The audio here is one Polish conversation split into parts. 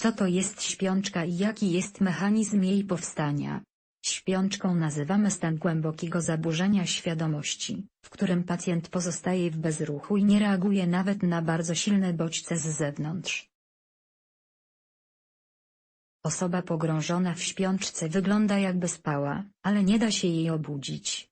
Co to jest śpiączka i jaki jest mechanizm jej powstania? Śpiączką nazywamy stan głębokiego zaburzenia świadomości, w którym pacjent pozostaje w bezruchu i nie reaguje nawet na bardzo silne bodźce z zewnątrz. Osoba pogrążona w śpiączce wygląda jakby spała, ale nie da się jej obudzić.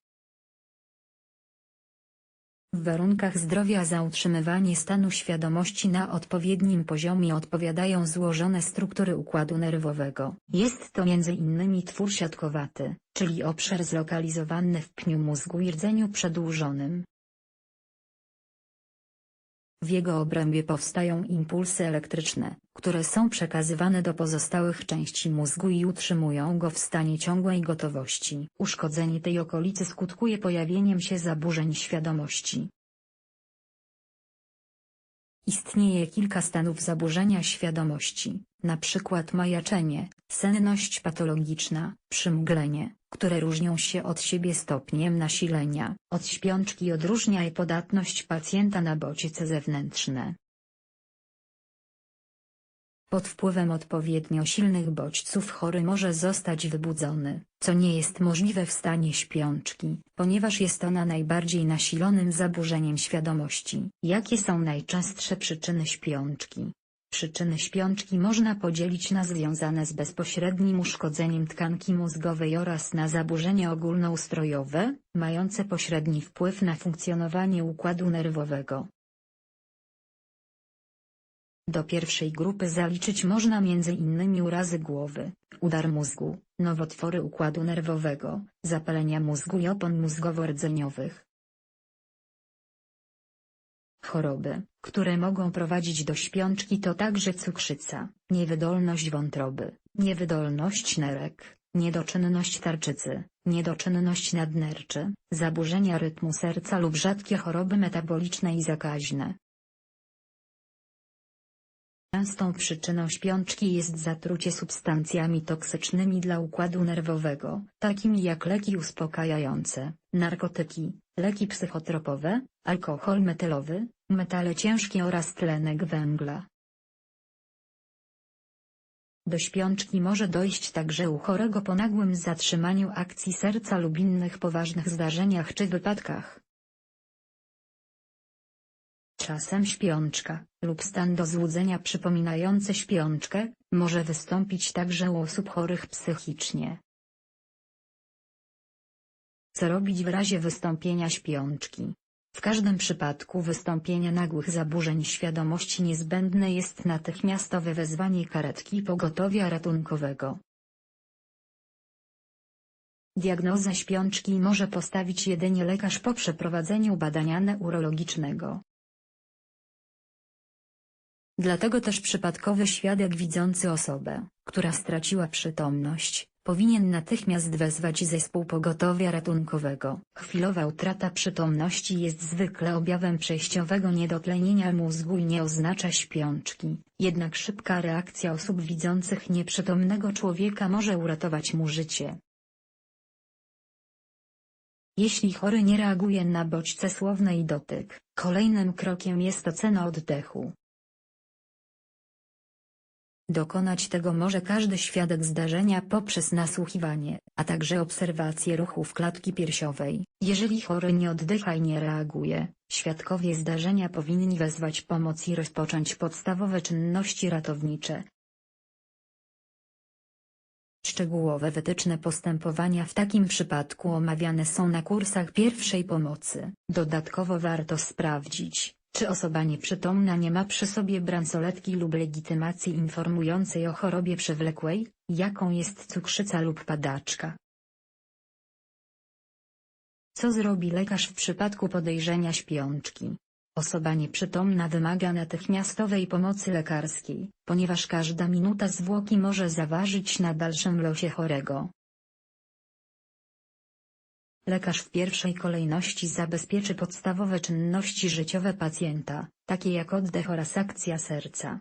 W warunkach zdrowia za utrzymywanie stanu świadomości na odpowiednim poziomie odpowiadają złożone struktury układu nerwowego. Jest to m.in. twór siatkowaty, czyli obszar zlokalizowany w pniu mózgu i rdzeniu przedłużonym. W jego obrębie powstają impulsy elektryczne, które są przekazywane do pozostałych części mózgu i utrzymują go w stanie ciągłej gotowości. Uszkodzenie tej okolicy skutkuje pojawieniem się zaburzeń świadomości. Istnieje kilka stanów zaburzenia świadomości, np. majaczenie, senność patologiczna, przymglenie, które różnią się od siebie stopniem nasilenia. Od śpiączki odróżnia je podatność pacjenta na bodźce zewnętrzne. Pod wpływem odpowiednio silnych bodźców chory może zostać wybudzony, co nie jest możliwe w stanie śpiączki, ponieważ jest ona najbardziej nasilonym zaburzeniem świadomości. Jakie są najczęstsze przyczyny śpiączki? Przyczyny śpiączki można podzielić na związane z bezpośrednim uszkodzeniem tkanki mózgowej oraz na zaburzenia ogólnoustrojowe, mające pośredni wpływ na funkcjonowanie układu nerwowego. Do pierwszej grupy zaliczyć można m.in. urazy głowy, udar mózgu, nowotwory układu nerwowego, zapalenia mózgu i opon mózgowo-rdzeniowych. Choroby, które mogą prowadzić do śpiączki to także cukrzyca, niewydolność wątroby, niewydolność nerek, niedoczynność tarczycy, niedoczynność nadnerczy, zaburzenia rytmu serca lub rzadkie choroby metaboliczne i zakaźne. Częstą przyczyną śpiączki jest zatrucie substancjami toksycznymi dla układu nerwowego, takimi jak leki uspokajające, narkotyki, leki psychotropowe, alkohol metylowy, metale ciężkie oraz tlenek węgla. Do śpiączki może dojść także u chorego po nagłym zatrzymaniu akcji serca lub innych poważnych zdarzeniach czy wypadkach. Czasem śpiączka, lub stan do złudzenia przypominający śpiączkę, może wystąpić także u osób chorych psychicznie. Co robić w razie wystąpienia śpiączki? W każdym przypadku wystąpienia nagłych zaburzeń świadomości niezbędne jest natychmiastowe wezwanie karetki pogotowia ratunkowego. Diagnozę śpiączki może postawić jedynie lekarz po przeprowadzeniu badania neurologicznego. Dlatego też przypadkowy świadek widzący osobę, która straciła przytomność, powinien natychmiast wezwać zespół pogotowia ratunkowego. Chwilowa utrata przytomności jest zwykle objawem przejściowego niedotlenienia mózgu i nie oznacza śpiączki, jednak szybka reakcja osób widzących nieprzytomnego człowieka może uratować mu życie. Jeśli chory nie reaguje na bodźce słowne i dotyk, kolejnym krokiem jest ocena oddechu. Dokonać tego może każdy świadek zdarzenia poprzez nasłuchiwanie, a także obserwację ruchów klatki piersiowej. Jeżeli chory nie oddycha i nie reaguje, świadkowie zdarzenia powinni wezwać pomoc i rozpocząć podstawowe czynności ratownicze. Szczegółowe wytyczne postępowania w takim przypadku omawiane są na kursach pierwszej pomocy. Dodatkowo warto sprawdzić, czy osoba nieprzytomna nie ma przy sobie bransoletki lub legitymacji informującej o chorobie przewlekłej, jaką jest cukrzyca lub padaczka? Co zrobi lekarz w przypadku podejrzenia śpiączki? Osoba nieprzytomna wymaga natychmiastowej pomocy lekarskiej, ponieważ każda minuta zwłoki może zaważyć na dalszym losie chorego. Lekarz w pierwszej kolejności zabezpieczy podstawowe czynności życiowe pacjenta, takie jak oddech oraz akcja serca.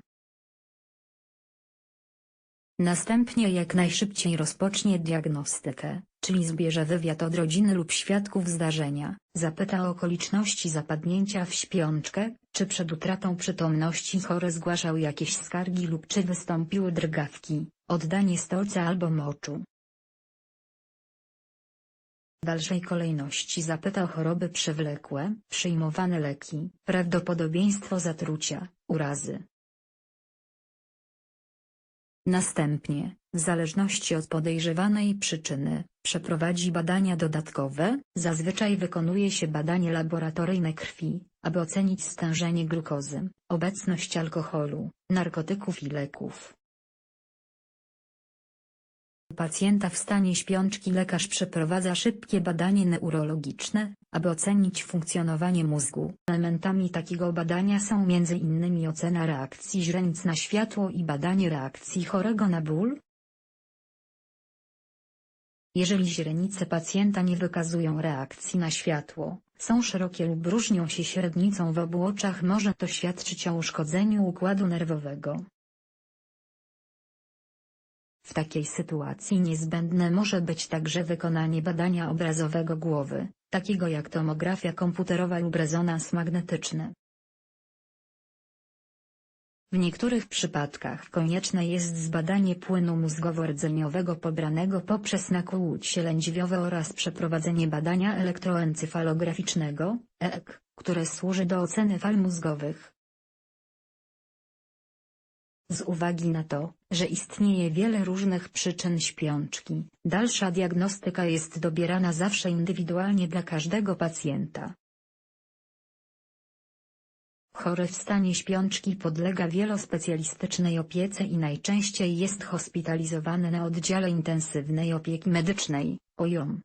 Następnie jak najszybciej rozpocznie diagnostykę, czyli zbierze wywiad od rodziny lub świadków zdarzenia, zapyta o okoliczności zapadnięcia w śpiączkę, czy przed utratą przytomności chory zgłaszał jakieś skargi lub czy wystąpiły drgawki, oddanie stolca albo moczu. W dalszej kolejności zapyta o choroby przewlekłe, przyjmowane leki, prawdopodobieństwo zatrucia, urazy. Następnie, w zależności od podejrzewanej przyczyny, przeprowadzi badania dodatkowe, zazwyczaj wykonuje się badanie laboratoryjne krwi, aby ocenić stężenie glukozy, obecność alkoholu, narkotyków i leków. Pacjenta w stanie śpiączki lekarz przeprowadza szybkie badanie neurologiczne, aby ocenić funkcjonowanie mózgu. Elementami takiego badania są m.in. ocena reakcji źrenic na światło i badanie reakcji chorego na ból. Jeżeli źrenice pacjenta nie wykazują reakcji na światło, są szerokie lub różnią się średnicą w obu oczach może to świadczyć o uszkodzeniu układu nerwowego. W takiej sytuacji niezbędne może być także wykonanie badania obrazowego głowy, takiego jak tomografia komputerowa lub rezonans magnetyczny. W niektórych przypadkach konieczne jest zbadanie płynu mózgowo-rdzeniowego pobranego poprzez nakłucie lędźwiowe oraz przeprowadzenie badania elektroencefalograficznego, EEG, które służy do oceny fal mózgowych. Z uwagi na to, że istnieje wiele różnych przyczyn śpiączki, dalsza diagnostyka jest dobierana zawsze indywidualnie dla każdego pacjenta. Chory w stanie śpiączki podlega wielospecjalistycznej opiece i najczęściej jest hospitalizowany na oddziale intensywnej opieki medycznej, OJOM.